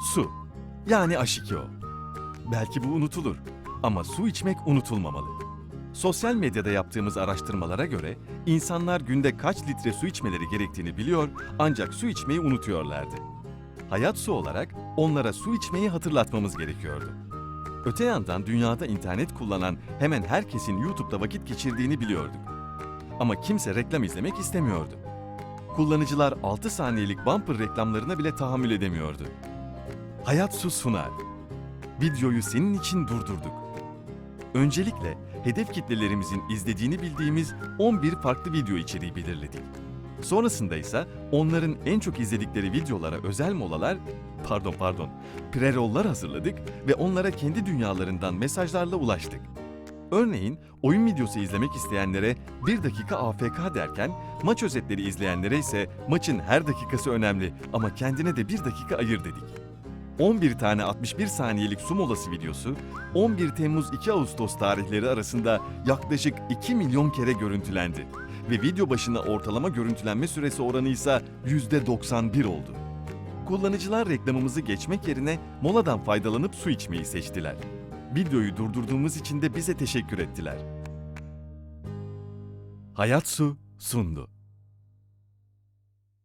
Su. Yani H2O. Belki bu unutulur ama su içmek unutulmamalı. Sosyal medyada yaptığımız araştırmalara göre insanlar günde kaç litre su içmeleri gerektiğini biliyor ancak su içmeyi unutuyorlardı. Hayat su olarak onlara su içmeyi hatırlatmamız gerekiyordu. Öte yandan dünyada internet kullanan hemen herkesin YouTube'da vakit geçirdiğini biliyorduk. Ama kimse reklam izlemek istemiyordu. Kullanıcılar 6 saniyelik bumper reklamlarına bile tahammül edemiyordu. Hayat Su sunar. Videoyu senin için durdurduk. Öncelikle hedef kitlelerimizin izlediğini bildiğimiz 11 farklı video içeriği belirledik. Sonrasında ise onların en çok izledikleri videolara özel molalar, pardon pardon, prerollar hazırladık ve onlara kendi dünyalarından mesajlarla ulaştık. Örneğin oyun videosu izlemek isteyenlere 1 dakika AFK derken maç özetleri izleyenlere ise maçın her dakikası önemli ama kendine de 1 dakika ayır dedik. 11 tane 61 saniyelik su molası videosu 11 Temmuz 2 Ağustos tarihleri arasında yaklaşık 2 milyon kere görüntülendi ve video başına ortalama görüntülenme süresi oranı ise %91 oldu. Kullanıcılar reklamımızı geçmek yerine moladan faydalanıp su içmeyi seçtiler. Videoyu durdurduğumuz için de bize teşekkür ettiler. Hayat Su sundu.